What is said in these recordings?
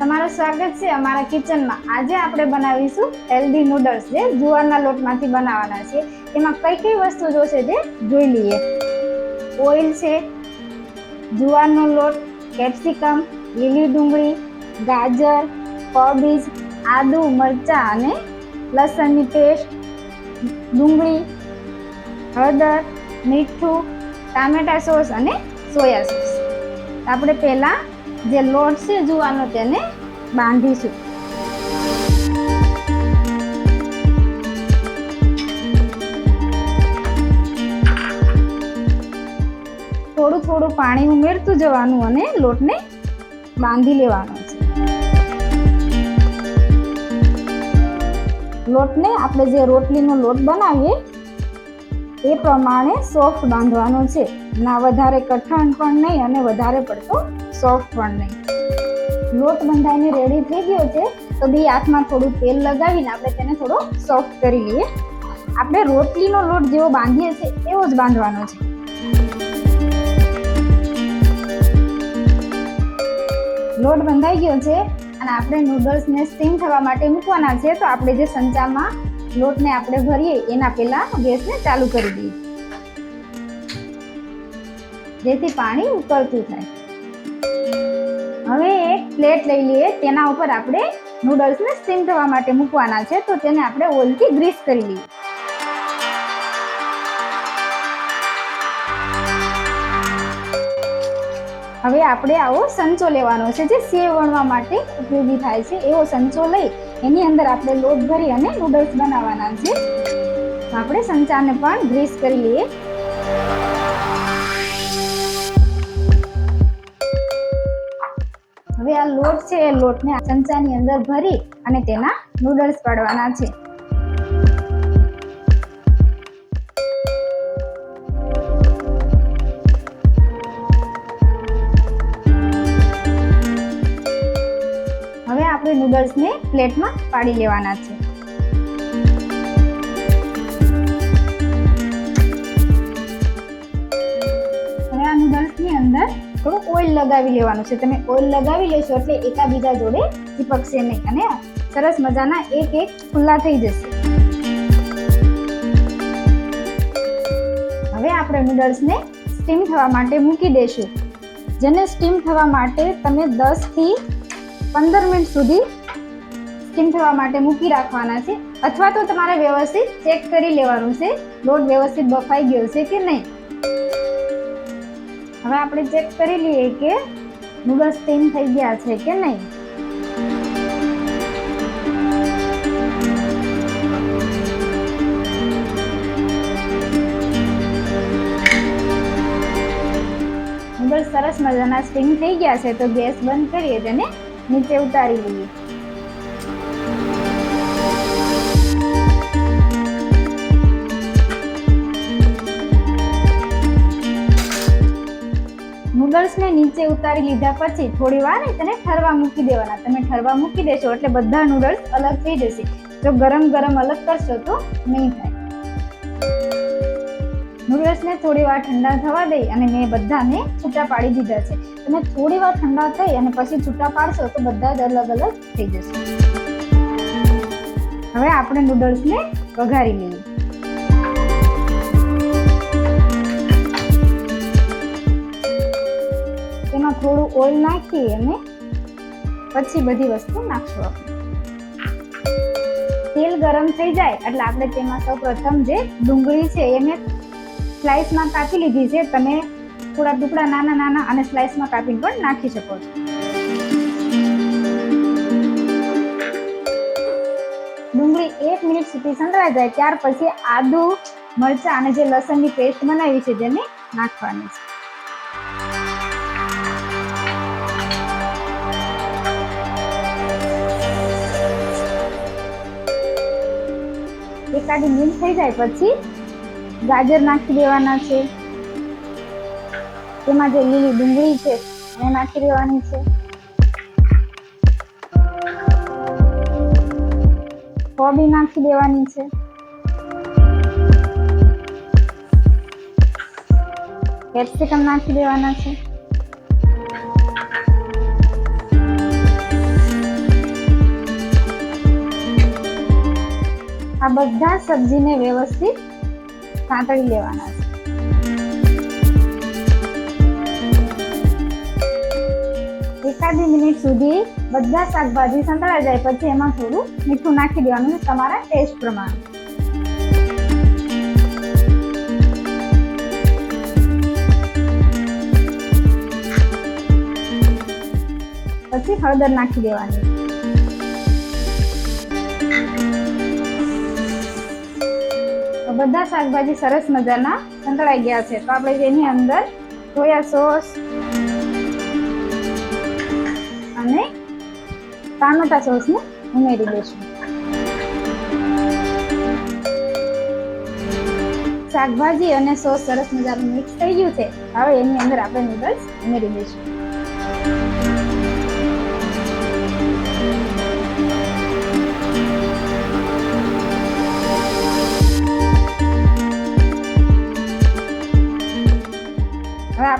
તમારું સ્વાગત છે અમારા કિચનમાં. આજે આપણે બનાવીશું હેલ્ધી નૂડલ્સ જે જુવારના લોટમાંથી બનાવવાના છે. એમાં કઈ કઈ વસ્તુ જોશે તે જોઈ લઈએ. ઓઇલ છે, જુવારનો લોટ કેપ્સિકમ લીલી ડુંગળી, ગાજર, કોબીજ, આદુ, મરચાં અને લસણની પેસ્ટ ડુંગળી, હળદર, મીઠું, ટામેટા સોસ અને સોયા સોસ. આપણે પહેલાં જે લોટ છે જુવાનો તેને બાંધીશું. થોડું થોડું પાણી ઉમેરતું જવાનું અને લોટને બાંધી લેવાનો છે. લોટને આપણે જે રોટલીનો લોટ બનાવીએ એ પ્રમાણે સોફ્ટ બાંધવાનો છે. ના વધારે કઠણ પણ નહીં અને વધારે પડતો સોફ્ટ પણ નહીં. લોટ બંધાઈને રેડી થઈ ગયો છે, તો બે હાથમાં થોડું તેલ લગાવીને આપણે તેને થોડો સોફ્ટ કરી લઈએ. આપણે રોટલીનો લોટ જેવો બાંધીએ છીએ, એવો જ બાંધવાનો છે. લોટ બંધાઈ ગયો છે અને આપણે નૂડલ્સને સ્ટીમ થવા માટે મૂકવાના છે, તો આપણે જે સંચામાં લોટને આપણે ભરીએ, એના પહેલા ગેસને ચાલુ કરી દઈએ. જેથી પાણી ઉકળતું થાય. હવે એક પ્લેટ લઈ લઈએ, તેના ઉપર આપણે નૂડલ્સને સ્ટીમ થવા માટે મૂકવાના છે, તો તેને આપણે ઓઇલથી ગ્રીસ કરી લઈએ. હવે આપણે આવો સંચો લેવાનો છે, જે સેવ વણવા માટે ઉપયોગી થાય છે. એવો સંચો લઈ એની અંદર આપણે લોટ ભરી અને નૂડલ્સ બનાવવાના છે. આપણે સંચાને પણ ગ્રીસ કરી લઈએ. હવે આ લોટ છે, એ લોટને ચમચાની અંદર ભરી અને તેના નૂડલ્સ પાડવાના છે. આપણે નૂડલ્સને પ્લેટમાં પાડી લેવાના છે. હવે આ નૂડલ્સની અંદર થોડું ઓઇલ લગાવી લેવાનું છે. તમે ઓઇલ લગાવી લેશો એટલે એકાબીજા જોડે ચીપકશે નહીં અને સરસ મજાના એક એક ખુલ્લા થઈ જશે. હવે આપણે નૂડલ્સને સ્ટીમ થવા માટે મૂકી દઈશું. જેને સ્ટીમ થવા માટે તમે દસથી પંદર મિનિટ સુધી સ્ટીમ થવા માટે મૂકી રાખવાના છે. અથવા તો તમારે વ્યવસ્થિત ચેક કરી લેવાનું છે, લોટ વ્યવસ્થિત બફાઈ ગયો છે કે નહીં. હવે આપણે ચેક કરી લઈએ કે નૂડલ્સ સ્ટીમ થઈ ગયા છે કે નહીં. નૂડલ્સ સરસ મજાના સ્ટીમ થઈ ગયા છે, તો ગેસ બંધ કરીએ તેને. નીચે ઉતારી લઈએ નૂડલ્સને નીચે ઉતારી લીધા પછી થોડી વાર તેને ઠરવા મૂકી દેવાના. તમે ઠરવા મૂકી દેશો એટલે બધા નૂડલ્સ અલગ થઈ જશે જો ગરમ ગરમ અલગ કરશો તો નહીં થાય. નૂડલ્સને થોડી વાર ઠંડા થવા દઈ અને મેં બધાને છૂટા પાડી દીધા છે. તમે થોડી વાર ઠંડા થઈ અને પછી છૂટા પાડશો તો બધા જ અલગ અલગ થઈ જશે. હવે આપણે નૂડલ્સને વઘારી લઈએ. તેમાં થોડું ઓઇલ નાખી અને પછી બધી વસ્તુ નાખશું આપણે. તેલ ગરમ થઈ જાય એટલે આપણે તેમાં સૌ પ્રથમ જે ડુંગળી છે એ મેં સ્લાઇસમાં કાપી લીધી છે. તમે થોડા ટુકડા નાના નાના અને સ્લાઇસમાં કાપીને પણ નાખી શકો છો. ડુંગળી એક મિનિટ સુધી સંતળાઈ જાય, ત્યાર પછી આદુ મરચાં અને જે લસણની પેસ્ટ બનાવી છે તેને નાખવાની છે. એકાદી મીન થઈ જાય પછી ગાજર નાખી દેવાના છે. તેમાં જે લીલી ડુંગળી છે, એને નાખી દેવાની છે. કોબી નાખી દેવાની છે. કેપ્સિકમ નાખી દેવાના છે. આ બધા સબ્જીને વ્યવસ્થિત સાંતળી લેવાના છે. એકાદી મિનિટ સુધી બધા શાકભાજી સંતળાઈ જાય, પછી એમાં થોડું મીઠું નાખી દેવાનું તમારા ટેસ્ટ પ્રમાણે. પછી હળદર નાખી દેવાની. બધા શાકભાજી સરસ મજાના સંતળાઈ ગયા છે. તો આપણે તેની અંદર સોયા સોસ અને ટામેટા સોસને ઉમેરી દઈશું. શાકભાજી અને સોસ સરસ મજાનું મિક્સ થઈ ગયું છે. હવે એની અંદર આપણે નૂડલ્સ ઉમેરી દઈશું.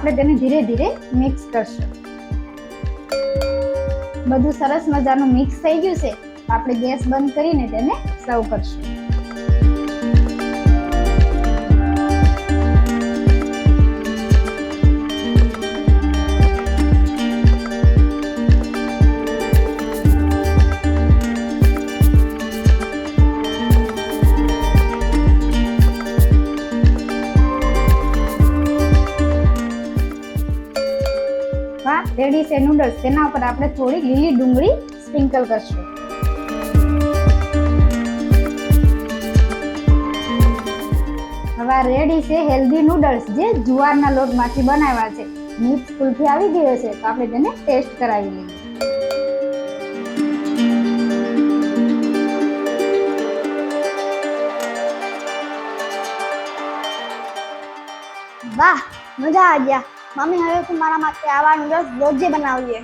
આપણે તેને ધીરે ધીરે મિક્સ કરશું. બધું સરસ મજાનું મિક્સ થઈ ગયું છે. આપણે ગેસ બંધ કરીને તેને સર્વ કરશું. રેડી છે નૂડલ્સ તેના ઉપર આપણે થોડી લીલી ડુંગળી સ્પ્રિંકલ કરશું. હવે રેડી છે હેલ્ધી નૂડલ્સ જે જુવારના લોટમાંથી બનાવ્યા છે. મિક્સ કુલ્ફી આવી ગયો છે, તો આપણે તેને ટેસ્ટ કરાવી લઈએ. વાહ, મજા આવ્યા મમ્મી હવે તું મારા માટે આવા નૂડલ્સ રોજે બનાવીએ.